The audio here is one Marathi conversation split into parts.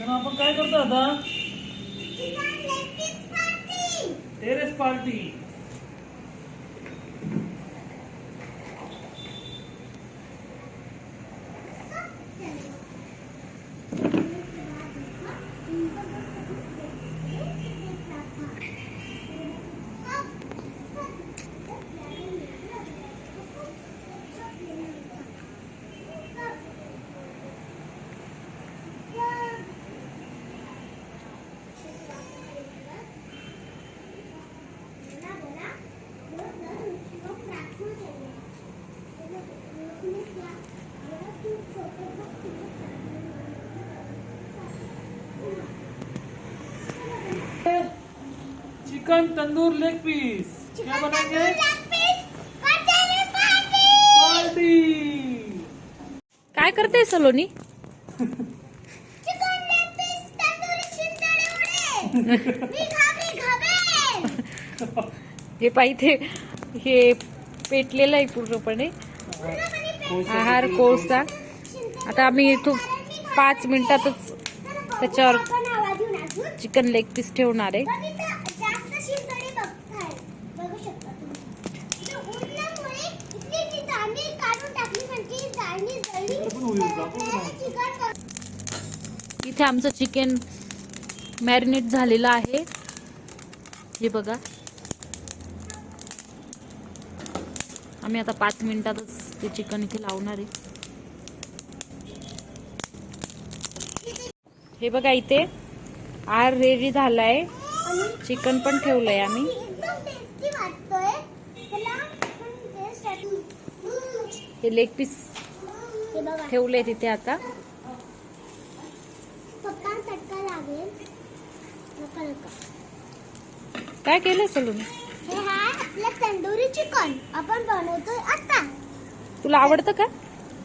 तर आपण काय करतो आता? Terrace party chicken tandoor leg piece क्या बनाएंगे? पार्टी. काय करते सलोनी? हे पाहिजे हे पेटलेलं आहे पूर्णपणे. आहार कोळसा. आता आम्ही इथून पाच मिनिटातच त्याच्यावर चिकन लेग पीस ठेवणार आहे. इथे आमचं चिकन मॅरिनेट झालेलं आहे. हे बघा. आम्ही आता पाच मिनिटातच ते चिकन इथे लावणार आहे. हे बघा इथे. आर रेडी झालाय. चिकन पण ठेवलंय आम्ही. हे लेग पीस ठेवलंय तिथे आता. काय केलंय सलून? हे तंदुरी चिकन. आपण बनवतोय आता. तुला आवडतं का?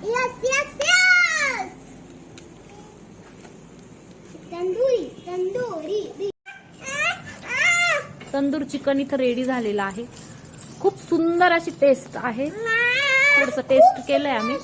Yes yes yes tandoori tandoori tandoor chicken इथं रेडी झालेलं आहे. खूप सुंदर अशी टेस्ट आहे. थोडस टेस्ट केलंय आम्ही.